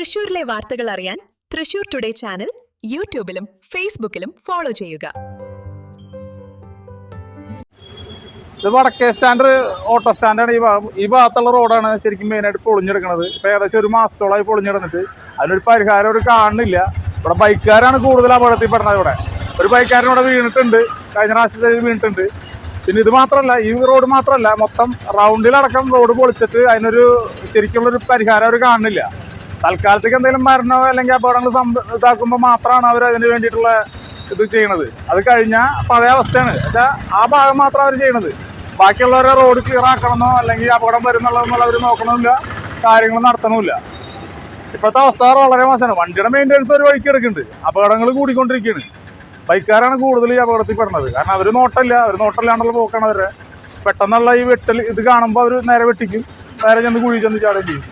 തൃശൂരിലെ വാർത്തകൾ അറിയാൻ തൃശൂർ ടുഡേ ചാനൽ യൂട്യൂബിലും ഫേസ്ബുക്കിലും ഫോളോ ചെയ്യുക. ഇത് വടക്കേ സ്റ്റാൻഡ് ഓട്ടോ സ്റ്റാൻഡാണ് ഈ ഈ ഭാഗത്തുള്ള റോഡാണ് ശരിക്കും മെയിനായിട്ട് പൊളിഞ്ഞെടുക്കുന്നത് ഇപ്പം ഏകദേശം ഒരു മാസത്തോളമായി പൊളിഞ്ഞെടുത്തിട്ട് അതിനൊരു പരിഹാരം ഒരു കാണുന്നില്ല. ഇവിടെ ബൈക്കുകാരാണ് കൂടുതൽ അപകടത്തിൽപ്പെടുന്നത് ഇവിടെ. ഒരു ബൈക്കുകാരൻ ഇവിടെ വീണിട്ടുണ്ട്. കഴിഞ്ഞ പ്രാവശ്യത്തെ വീണിട്ടുണ്ട്. പിന്നെ ഇത് മാത്രമല്ല ഈ റോഡ് മാത്രമല്ല മൊത്തം റൗണ്ടിലടക്കം റോഡ് പൊളിച്ചിട്ട് അതിനൊരു ശരിക്കുള്ളൊരു പരിഹാരം അവർ കാണുന്നില്ല. തൽക്കാലത്തേക്ക് എന്തെങ്കിലും മരണമോ അല്ലെങ്കിൽ അപകടങ്ങൾ ഇതാക്കുമ്പോൾ മാത്രമാണ് അവർ അതിന് വേണ്ടിയിട്ടുള്ള ഇത് ചെയ്യണത്. അത് കഴിഞ്ഞാൽ പഴയ അവസ്ഥയാണ്. വെച്ചാൽ ആ ഭാഗം മാത്രം അവർ ചെയ്യണത്. ബാക്കിയുള്ളവരെ റോഡ് ക്ലിയർ ആക്കണമെന്നോ അല്ലെങ്കിൽ അപകടം വരുന്നുള്ളതെന്നുള്ള അവർ നോക്കണമില്ല. കാര്യങ്ങൾ നടത്തണമില്ല. ഇപ്പോഴത്തെ അവസ്ഥ വളരെ മോശമാണ്. വണ്ടിയുടെ മെയിന്റെനൻസ് ഒരു വഴിക്ക് എടുക്കുന്നുണ്ട്. അപകടങ്ങൾ കൂടിക്കൊണ്ടിരിക്കുകയാണ്. ബൈക്കാരാണ് കൂടുതൽ ഈ അപകടത്തിൽ പെടുന്നത്. കാരണം അവർ നോട്ടല്ല അവർ നോട്ടമില്ലാണ്ടുള്ള പോക്കാണ് അവരെ. പെട്ടെന്നുള്ള ഈ വെട്ടൽ ഇത് കാണുമ്പോൾ അവർ നേരെ വെട്ടിക്കും. നേരെ ചെന്ന് കുഴി ചെന്ന് ചാടുകയും ചെയ്യും.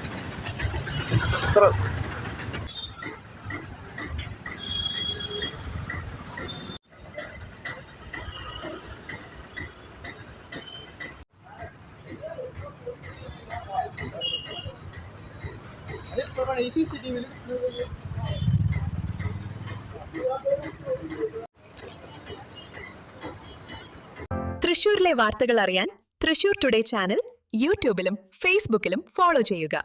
തൃശൂരിലെ വാർത്തകൾ അറിയാൻ തൃശൂർ ടുഡേ ചാനൽ യൂട്യൂബിലും ഫേസ്ബുക്കിലും ഫോളോ ചെയ്യുക.